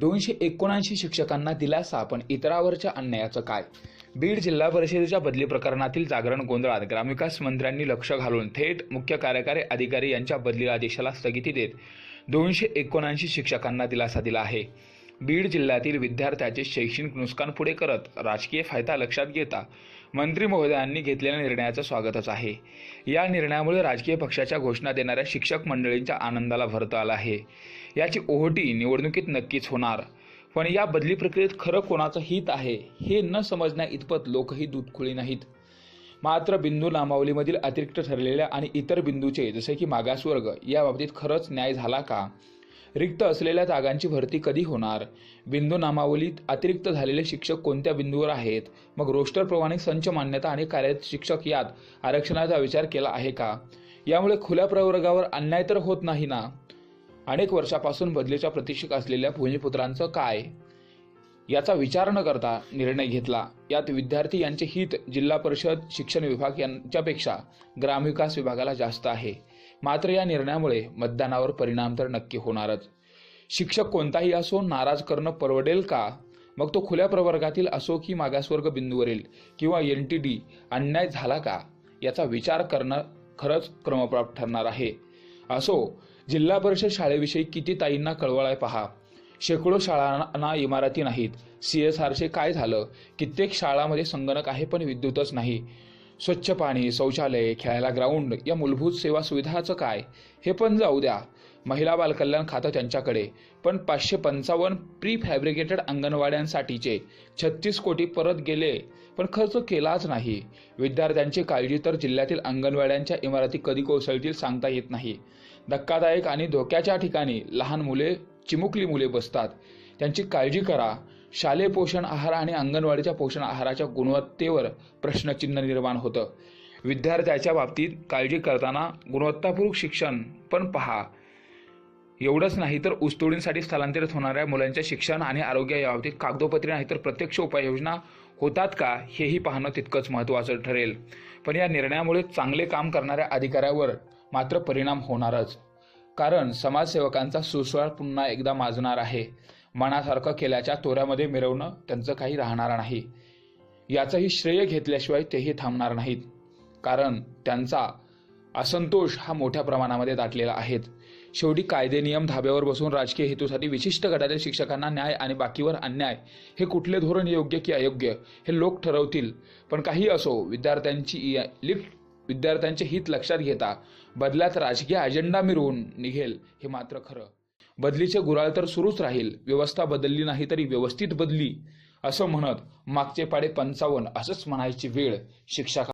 दोनशे एकोणऐंशी शिक्षकांना दिलासा पण इतरावरच्या अन्यायाचं काय? बीड जिल्हा परिषदेच्या बदली प्रकरणातील जागरण गोंधळात ग्रामविकास मंत्र्यांनी लक्ष घालून थेट मुख्य कार्यकारी अधिकारी यांच्या बदली आदेशाला स्थगिती देत दोनशे एकोणऐंशी शिक्षकांना दिलासा दिला आहे. बीड जिल्ह्यातील विद्यार्थ्याचे शैक्षणिक नुकसान पुढे करत राजकीय फायदा लक्षात घेता मंत्री महोदयांनी घेतलेल्या निर्णयाचं स्वागतच आहे. या निर्णयामुळे राजकीय पक्षाच्या घोषणा देणाऱ्या शिक्षक मंडळींच्या आनंदाला भरता आला आहे. याची ओहोटी निवडणुकीत नक्कीच होणार. पण या बदली प्रक्रियेत खरं कोणाचं हित आहे हे न समजण्या इतपत लोकही दूधखुळी नाहीत. मात्र बिंदू नामावलीमधील अतिरिक्त ठरलेल्या आणि इतर बिंदूचे जसे की मागासवर्ग या बाबतीत खरंच न्याय झाला का? रिक्त असलेल्या जागांची भरती कधी होणार? बिंदू नामावलीत अतिरिक्त झालेले शिक्षक कोणत्या बिंदूवर आहेत? मग रोस्टरप्रमाणे संच मान्यता आणि कार्यरत शिक्षक यात आरक्षणाचा विचार केला आहे का? यामुळे खुल्या प्रवर्गावर अन्याय तर होत नाही ना? अनेक वर्षापासून बदलीच्या प्रतीक्षेत असलेल्या भूमिपुत्रांचं काय? याचा विचार न करता निर्णय घेतला. यात विद्यार्थी यांचे हित जिल्हा परिषद शिक्षण विभाग यांच्यापेक्षा ग्रामविकास विभागाला जास्त आहे. मात्र या निर्णयामुळे मतदानावर परिणाम तर नक्की होणारच. शिक्षक कोणताही असो नाराज करणं परवडेल का? मग तो खुल्या प्रवर्गातील असो की मागासवर्ग बिंदूवरील किंवा एन टी डी अन्याय झाला का? याचा विचार करणं खरंच क्रमप्राप्त ठरणार आहे. असो जिल्हा परिषद शाळेविषयी किती ताईंना कळवळ आहे पहा. शेकडो शाळांना इमारती नाहीत. सी एस आरचे काय झालं? कित्येक शाळामध्ये संगणक आहे पण विद्युतच नाही. स्वच्छ पाणी शौचालय खेळायला ग्राउंड या मूलभूत सेवा सुविधाचं काय? हे पण जाऊ द्या. महिला बालकल्याण खातं त्यांच्याकडे. पण पाचशे पंचावन्न प्री फॅब्रिकेटेड अंगणवाड्यांसाठीचे छत्तीस कोटी परत गेले. पण खर्च केलाच नाही. विद्यार्थ्यांची काळजी तर जिल्ह्यातील अंगणवाड्यांच्या इमारती कधी कोसळतील सांगता येत नाही. धक्कादायक आणि धोक्याच्या ठिकाणी लहान मुले चिमुकली मुले बसतात. त्यांची काळजी करा. शालेय पोषण आहार आणि अंगणवाडीच्या पोषण आहाराच्या गुणवत्तेवर प्रश्नचिन्ह निर्माण होतं. विद्यार्थ्याच्या बाबतीत काळजी करताना गुणवत्तापूर्वक शिक्षण पण पहा. एवढंच नाही तर उस्तोडींसाठी स्थलांतरित होणाऱ्या मुलांच्या शिक्षण आणि आरोग्य याबाबतीत कागदोपत्री नाही तर प्रत्यक्ष उपाययोजना होतात का हेही पाहणं तितकंच महत्त्वाचं ठरेल. पण या निर्णयामुळे चांगले काम करणाऱ्या अधिकाऱ्यावर मात्र परिणाम होणारच. कारण समाजसेवकांचा सुस्वार पुन्हा एकदा माजणार आहे. मनासारखं केल्याच्या तोऱ्यामध्ये मिरवणं त्यांचं काही राहणार नाही. याचंही श्रेय घेतल्याशिवाय तेही थांबणार नाहीत. कारण त्यांचा असंतोष हा मोठ्या प्रमाणामध्ये दाटलेला आहेत शेवटी कायदे नियम धाब्यावर बसून राजकीय हेतूसाठी विशिष्ट गटातील शिक्षकांना न्याय आणि बाकीवर अन्याय हे कुठले धोरण योग्य की अयोग्य हे लोक ठरवतील. पण काही असो विद्यार्थ्यांची लिफ्ट विद्यार्थ्यांचे हित लक्षात घेता बदल्यात राजकीय अजेंडा मिरवून निघेल हे मात्र खरं. बदलीचे गुराळ तर सुरूच राहील. व्यवस्था बदलली नाही तरी व्यवस्थित बदली असं म्हणत मागचे पाडे पंचावन्न असंच म्हणायची वेळ शिक्षा